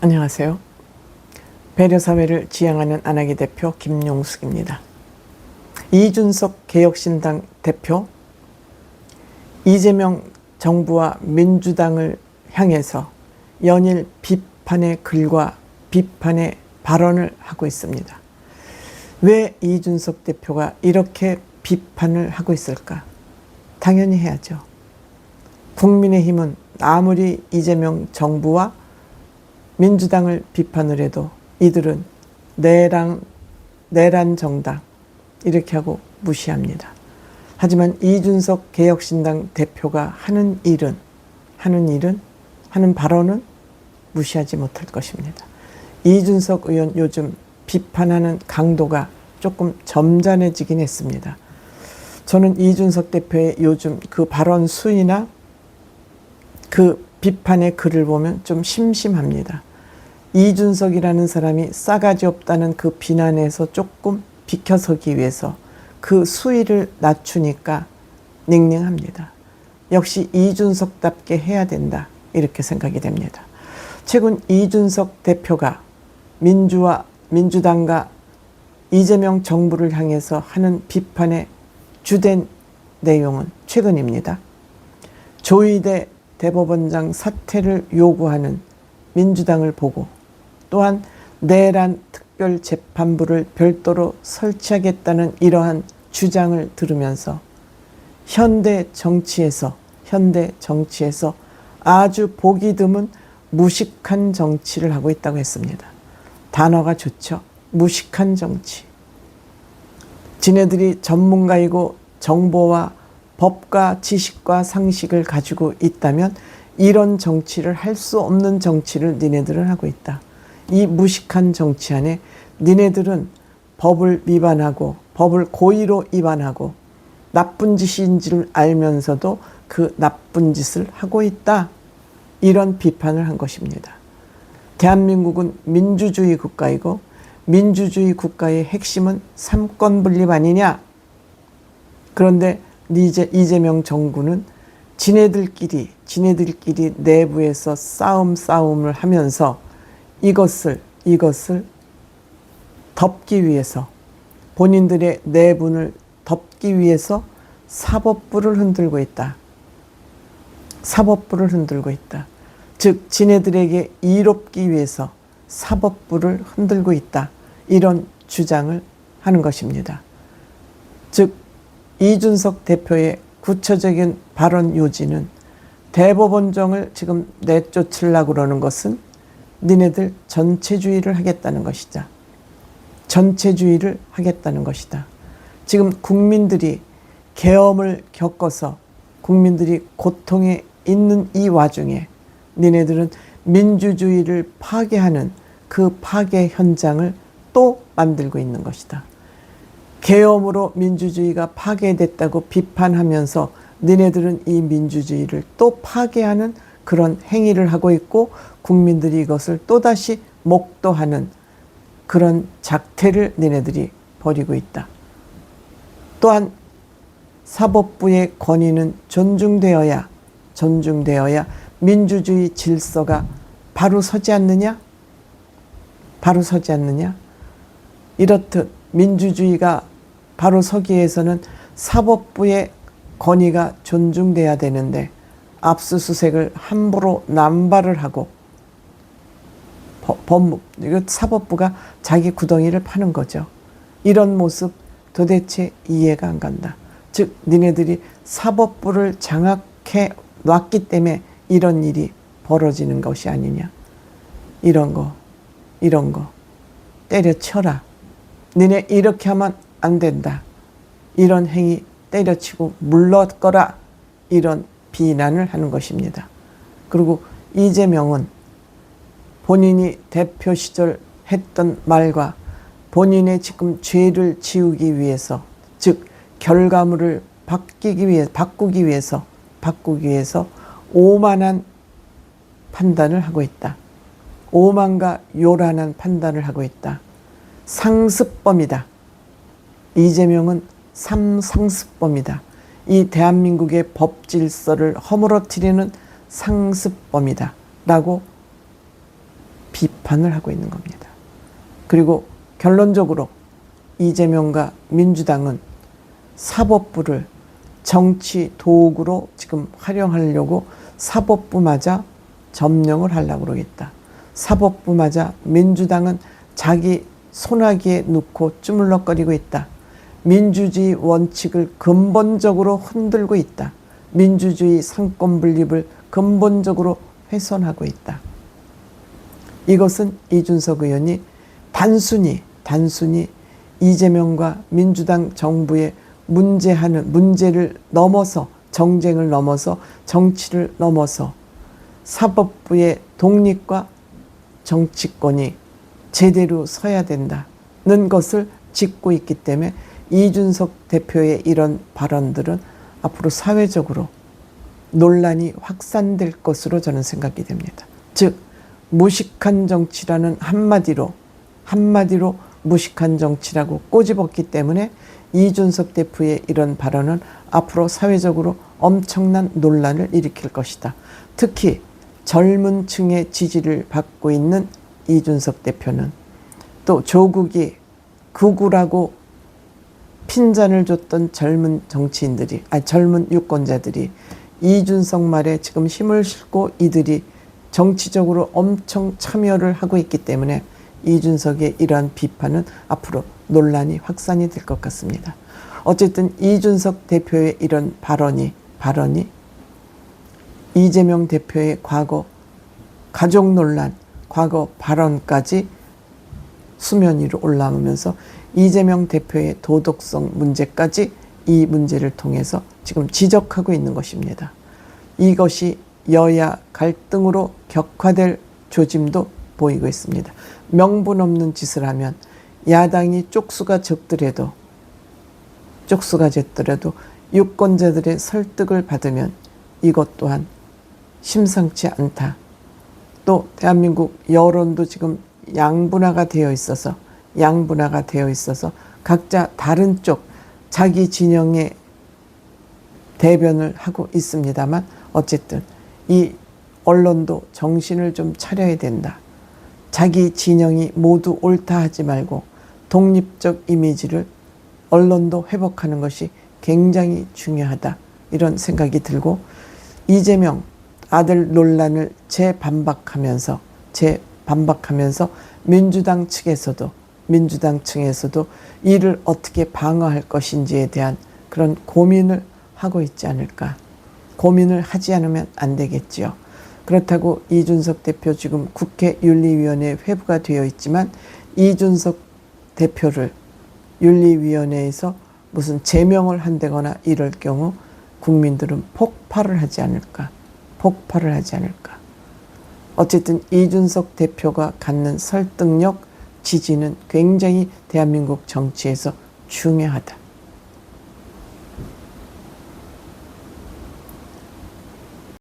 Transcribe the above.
안녕하세요. 배려사회를 지향하는 안하기 대표 김용숙입니다. 이준석 개혁신당 대표, 이재명 정부와 민주당을 향해서 연일 비판의 글과 비판의 발언을 하고 있습니다. 왜 이준석 대표가 이렇게 비판을 하고 있을까? 당연히 해야죠. 국민의힘은 아무리 이재명 정부와 민주당을 비판을 해도 이들은 내란, 내란 정당 이렇게 하고 무시합니다. 하지만 이준석 개혁신당 대표가 하는 일은 하는 일은 하는 발언은 무시하지 못할 것입니다. 이준석 의원 요즘 비판하는 강도가 조금 점잖해지긴 했습니다. 저는 이준석 대표의 요즘 그 발언 수위나 그 비판의 글을 보면 좀 심심합니다. 이준석이라는 사람이 싸가지 없다는 그 비난에서 조금 비켜서기 위해서 그 수위를 낮추니까 닝닝합니다. 역시 이준석답게 해야 된다. 이렇게 생각이 됩니다. 최근 이준석 대표가 민주와 민주당과 이재명 정부를 향해서 하는 비판의 주된 내용은 최근입니다. 조희대 대법원장 사퇴를 요구하는 민주당을 보고 또한 내란 특별 재판부를 별도로 설치하겠다는 이러한 주장을 들으면서 현대 정치에서 현대 정치에서 아주 보기 드문 무식한 정치를 하고 있다고 했습니다. 단어가 좋죠. 무식한 정치. 지네들이 전문가이고 정보와 법과 지식과 상식을 가지고 있다면 이런 정치를 할 수 없는 정치를 니네들은 하고 있다. 이 무식한 정치 안에 니네들은 법을 위반하고 법을 고의로 위반하고 나쁜 짓인 줄 알면서도 그 나쁜 짓을 하고 있다. 이런 비판을 한 것입니다. 대한민국은 민주주의 국가이고 민주주의 국가의 핵심은 삼권 분립 아니냐? 그런데 이재명 정부는 지네들끼리 지네들끼리 내부에서 싸움 싸움을 하면서 이것을 이것을 덮기 위해서 본인들의 내분을 덮기 위해서 사법부를 흔들고 있다. 사법부를 흔들고 있다. 즉 지네들에게 이롭기 위해서 사법부를 흔들고 있다. 이런 주장을 하는 것입니다. 즉 이준석 대표의 구체적인 발언 요지는 대법원장을 지금 내쫓으려고 그러는 것은 니네들 전체주의를 하겠다는 것이다. 전체주의를 하겠다는 것이다. 지금 국민들이 계엄을 겪어서 국민들이 고통에 있는 이 와중에 니네들은 민주주의를 파괴하는 그 파괴 현장을 또 만들고 있는 것이다. 계엄으로 민주주의가 파괴됐다고 비판하면서 니네들은 이 민주주의를 또 파괴하는 그런 행위를 하고 있고 국민들이 이것을 또다시 목도하는 그런 작태를 니네들이 벌이고 있다. 또한 사법부의 권위는 존중되어야 존중되어야 민주주의 질서가 바로 서지 않느냐? 바로 서지 않느냐? 이렇듯 민주주의가 바로 서기 위해서는 사법부의 권위가 존중돼야 되는데 압수수색을 함부로 남발을 하고 법무 사법부가 자기 구덩이를 파는 거죠. 이런 모습 도대체 이해가 안 간다. 즉 니네들이 사법부를 장악해 놨기 때문에 이런 일이 벌어지는 것이 아니냐. 이런 거, 이런 거 때려쳐라. 니네 이렇게 하면 안 된다. 이런 행위 때려치고 물러거라. 이런 비난을 하는 것입니다. 그리고 이재명은 본인이 대표 시절 했던 말과 본인의 지금 죄를 지우기 위해서 즉 결과물을 바뀌기 위해 바꾸기 위해서 바꾸기 위해서 오만한 판단을 하고 있다. 오만과 요란한 판단을 하고 있다. 상습범이다. 이재명은 삼상습범이다. 이 대한민국의 법 질서를 허물어뜨리는 상습범이다. 라고 비판을 하고 있는 겁니다. 그리고 결론적으로 이재명과 민주당은 사법부를 정치 도구로 지금 활용하려고 사법부마저 점령을 하려고 그러겠다. 사법부마저 민주당은 자기 손아귀에 넣고 주물럭거리고 있다. 민주주의 원칙을 근본적으로 흔들고 있다. 민주주의 상권 분립을 근본적으로 훼손하고 있다. 이것은 이준석 의원이 단순히 단순히 이재명과 민주당 정부의 문제하는 문제를 넘어서 정쟁을 넘어서 정치를 넘어서 사법부의 독립과 정치권이 제대로 서야 된다는 것을 짚고 있기 때문에 이준석 대표의 이런 발언들은 앞으로 사회적으로 논란이 확산될 것으로 저는 생각이 됩니다. 즉 무식한 정치라는 한마디로 한마디로 무식한 정치라고 꼬집었기 때문에 이준석 대표의 이런 발언은 앞으로 사회적으로 엄청난 논란을 일으킬 것이다. 특히 젊은 층의 지지를 받고 있는 이준석 대표는 또 조국이 극우라고 핀잔을 줬던 젊은 정치인들이, 아니 젊은 유권자들이 이준석 말에 지금 힘을 싣고 이들이 정치적으로 엄청 참여를 하고 있기 때문에 이준석의 이러한 비판은 앞으로 논란이 확산이 될 것 같습니다. 어쨌든 이준석 대표의 이런 발언이 발언이 이재명 대표의 과거 가족 논란, 과거 발언까지 수면 위로 올라오면서 이재명 대표의 도덕성 문제까지 이 문제를 통해서 지금 지적하고 있는 것입니다. 이것이 여야 갈등으로 격화될 조짐도 보이고 있습니다. 명분 없는 짓을 하면 야당이 쪽수가 적더라도 쪽수가 적더라도 유권자들의 설득을 받으면 이것 또한 심상치 않다. 또 대한민국 여론도 지금 양분화가 되어 있어서 양분화가 되어 있어서 각자 다른 쪽 자기 진영의 대변을 하고 있습니다만 어쨌든 이 언론도 정신을 좀 차려야 된다. 자기 진영이 모두 옳다 하지 말고 독립적 이미지를 언론도 회복하는 것이 굉장히 중요하다. 이런 생각이 들고 이재명 아들 논란을 재반박하면서 재 반박하면서 민주당 측에서도 민주당 층에서도 이를 어떻게 방어할 것인지에 대한 그런 고민을 하고 있지 않을까. 고민을 하지 않으면 안 되겠지요. 그렇다고 이준석 대표 지금 국회 윤리위원회 회부가 되어 있지만 이준석 대표를 윤리위원회에서 무슨 제명을 한다거나 이럴 경우 국민들은 폭발을 하지 않을까. 폭발을 하지 않을까. 어쨌든 이준석 대표가 갖는 설득력, 지지는 굉장히 대한민국 정치에서 중요하다.